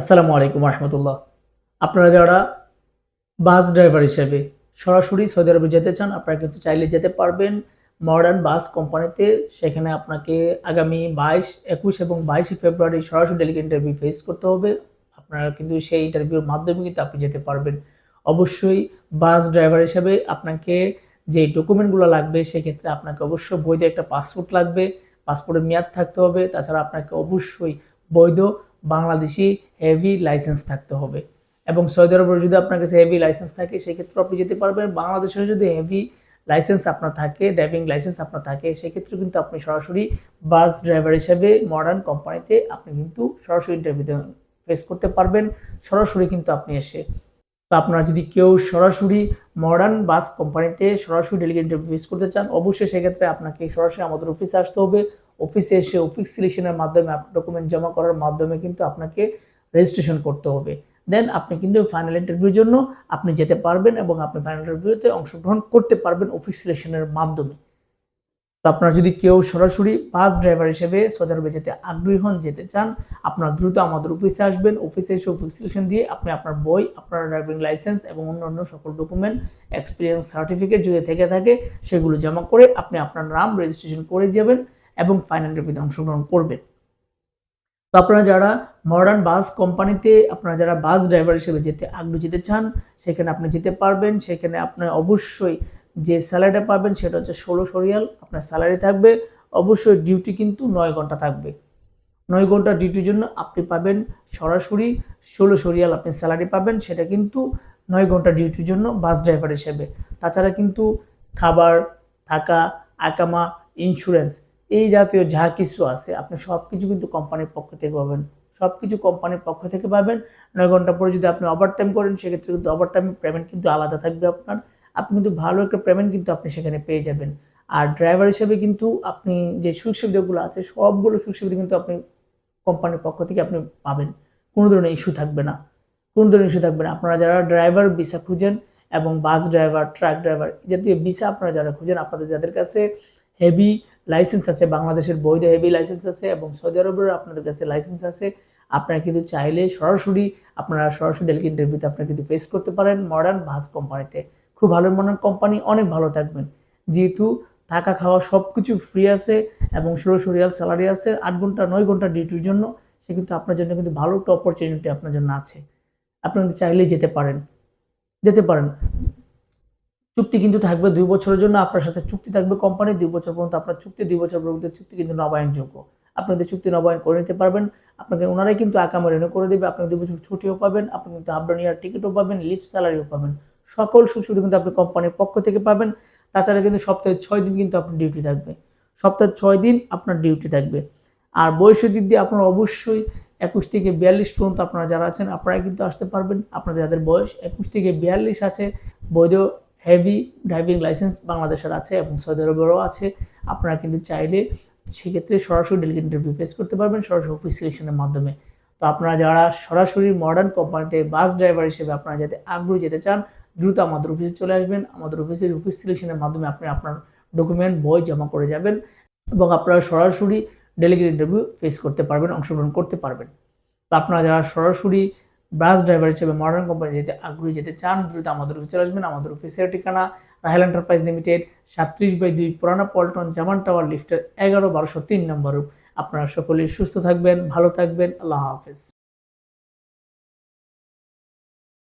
আসসালামু আলাইকুম রহমতুল্লাহ। আপনারা যারা বাস ড্রাইভার হিসেবে সরাসরি সৌদি আরবে যেতে চান, আপনারা কিন্তু চাইলে যেতে পারবেন মডার্ন বাস কোম্পানিতে। সেখানে আপনাকে আগামী বাইশ, একুশ এবং বাইশে ফেব্রুয়ারি সরাসরি ডেলিগেট ইন্টারভিউ ফেস করতে হবে। আপনারা কিন্তু সেই ইন্টারভিউর মাধ্যমে কিন্তু আপনি যেতে পারবেন। অবশ্যই বাস ড্রাইভার হিসেবে আপনাকে যে ডকুমেন্টগুলো লাগবে, সেক্ষেত্রে আপনাকে অবশ্যই বৈধ একটা পাসপোর্ট লাগবে। পাসপোর্টের মেয়াদ থাকতে হবে। তাছাড়া আপনাকে অবশ্যই বৈধ বাংলাদেশি হেভি লাইসেন্স থাকতে হবে। এবং সৌদি আরবের যদি আপনার কাছে হেভি লাইসেন্স থাকে, সেক্ষেত্রে আপনি যেতে পারবেন। বাংলাদেশের যদি হেভি লাইসেন্স আপনার থাকে ড্রাইভিং লাইসেন্স আপনার থাকে, সেক্ষেত্রে কিন্তু আপনি সরাসরি বাস ড্রাইভার হিসেবে মডার্ন কোম্পানিতে আপনি কিন্তু সরাসরি ইন্টারভিউতে ফেস করতে পারবেন। সরাসরি কিন্তু আপনি এসে। তো আপনারা যদি কেউ সরাসরি মডার্ন বাস কোম্পানিতে সরাসরি ডেলিগেট ইন্টারভিউ ফেস করতে চান, অবশ্যই সেক্ষেত্রে আপনাকে সরাসরি আমাদের অফিসে আসতে হবে। অফিসে এসে অফিস সিলেকশনের মাধ্যমে ডকুমেন্ট জমা করার মাধ্যমে কিন্তু আপনাকে রেজিস্ট্রেশন করতে হবে। দেন আপনি কিন্তু ফাইনাল ইন্টারভিউর জন্য আপনি যেতে পারবেন এবং আপনি ফাইনাল ইন্টারভিউতে অংশগ্রহণ করতে পারবেন অফিস সিলেকশনের মাধ্যমে। তো আপনারা যদি কেউ সরাসরি বাস ড্রাইভার হিসেবে সৌদি আরবে যেতে আগ্রহী হন, যেতে চান, আপনারা দ্রুত আমাদের অফিসে আসবেন। অফিসে এসে অফিস সিলেকশন দিয়ে আপনি আপনার বই, আপনার ড্রাইভিং লাইসেন্স এবং অন্যান্য সকল ডকুমেন্ট এক্সপিরিয়েন্স সার্টিফিকেট যদি থেকে থাকে, সেগুলো জমা করে আপনি আপনার নাম রেজিস্ট্রেশন করে যাবেন। এবং ফাইনাল ইন্টারভিউতে অংশগ্রহণ করবেন। তো আপনারা যারা মডার্ন বাস কোম্পানিতে আপনারা যারা বাস ড্রাইভার হিসেবে যেতে, আগ্রহী যেতে চান, সেখানে আপনি যেতে পারবেন। সেখানে আপনি অবশ্যই যে স্যালারিটা পাবেন, সেটা হচ্ছে ষোলো সরিয়াল আপনার স্যালারি থাকবে। অবশ্যই ডিউটি কিন্তু নয় ঘণ্টা থাকবে। নয় ঘণ্টা ডিউটির জন্য আপনি পাবেন সরাসরি ষোলো সরিয়াল আপনি স্যালারি পাবেন। সেটা কিন্তু নয় ঘণ্টা ডিউটির জন্য বাস ড্রাইভার হিসেবে। তাছাড়া কিন্তু খাবার, থাকা আকামা ইন্স্যুরেন্স এই জাতীয় যা কিছু আছে, আপনি সব কিছু কিন্তু কোম্পানির পক্ষ থেকে পাবেন। সব কিছু কোম্পানির পক্ষ থেকে পাবেন। নয় ঘণ্টা পরে যদি আপনি ওভার টাইম করেন, সেক্ষেত্রে কিন্তু ওভার টাইম পেমেন্ট কিন্তু আলাদা থাকবে আপনার। আপনি কিন্তু ভালো একটা পেমেন্ট কিন্তু আপনি সেখানে পেয়ে যাবেন। আর ড্রাইভার হিসেবে কিন্তু আপনি যে সুযোগ সুবিধাগুলো আছে, সবগুলো সুযোগ সুবিধা কিন্তু আপনি কোম্পানির পক্ষ থেকে আপনি পাবেন। কোনো ধরনের ইস্যু থাকবে না। কোনো ধরনের ইস্যু থাকবে না। আপনারা যারা ড্রাইভার ভিসা খুঁজেন এবং বাস ড্রাইভার ট্রাক ড্রাইভার জাতীয় ভিসা আপনারা যারা খুঁজেন, আপনাদের যাদের কাছে হেভি লাইসেন্স আছে, বাংলাদেশের বৈধ হেভি লাইসেন্স আছে এবং সৌদি আরবের আপনাদের কাছে লাইসেন্স আছে। আপনারা কিন্তু চাইলে সরাসরি আপনারা সরাসরি ডেলিগেট ইন্টারভিউতে আপনারা কিন্তু ফেস করতে পারেন মডার্ন বাস কোম্পানিতে খুব ভালো মডার্ন কোম্পানি অনেক ভালো থাকবেন। যেহেতু থাকা খাওয়া সব কিছু ফ্রি আছে এবং সরিয়াল স্যালারি আছে, আট ঘণ্টা, নয় ঘণ্টা ডিউটির জন্য সে কিন্তু আপনার জন্য কিন্তু ভালো একটা অপরচুনিটি আপনার জন্য আছে। আপনি কিন্তু চাইলেই যেতে পারেন। যেতে পারেন। চুক্তি কিন্তু থাকবে দুই বছরের জন্য, আপনার সাথে চুক্তি থাকবে কোম্পানি দুই বছর পর্যন্ত আপনার চুক্তি, দুই বছর পর্যন্ত চুক্তি কিন্তু নবায়নযোগ্য। আপনি যদি চুক্তি নবায়ন করে নিতে পারবেন, আপনাকে ওনারাই কিন্তু আকামে রেনু করে দেবে, আপনি দুই বছর ছুটিও পাবেন, আপনি কিন্তু আপডাউন ইয়ার টিকিটও পাবেন লিফট স্যালারিও পাবেন। সকল সুখ সুবিধা কিন্তু আপনি কোম্পানির পক্ষ থেকে পাবেন। তাছাড়া কিন্তু সপ্তাহে ছয় দিন কিন্তু আপনার ডিউটি থাকবে। সপ্তাহে ছয় দিন আপনার ডিউটি থাকবে। আর বয়সের দিক দিয়ে আপনার অবশ্যই একুশ থেকে বিয়াল্লিশ পর্যন্ত আপনারা যারা আছেন আপনারা কিন্তু আসতে পারবেন। আপনাদের যাদের বয়স একুশ থেকে বিয়াল্লিশ আছে, বৈধ হেভি ড্রাইভিং লাইসেন্স বাংলাদেশের আছে এবং সৌদি আরবেরও আছে। আপনারা কিন্তু চাইলে সেক্ষেত্রে সরাসরি ডেলিগেট ইন্টারভিউ ফেস করতে পারবেন, সরাসরি অফিস সিলেকশনের মাধ্যমে। তো আপনারা যারা সরাসরি মডার্ন কোম্পানিতে বাস ড্রাইভার হিসেবে আপনারা যাতে আগ্রহী যেতে চান, দ্রুত আমাদের অফিসে চলে আসবেন। আমাদের অফিসের অফিস সিলেকশনের মাধ্যমে আপনি আপনার ডকুমেন্ট বই জমা করে যাবেন এবং আপনারা সরাসরি ডেলিগেট ইন্টারভিউ ফেস করতে পারবেন, অংশগ্রহণ করতে পারবেন। তো আপনারা যারা সরাসরি বাস ড্রাইভার হিসেবে মডার্ন কোম্পানি যেতে আগ্রহী, যেতে চান, দ্রুত আমাদের অফিসে আসবেন। আমাদের অফিসের ঠিকানা রাহেল এন্টারপ্রাইজ লিমিটেড সাতত্রিশ বাই দুই পুরানা পল্টন জামান টাওয়ার লিফটের এগারো বারোশো তিন নম্বর আপনারা সকলেই সুস্থ থাকবেন, ভালো থাকবেন। আল্লাহ হাফেজ।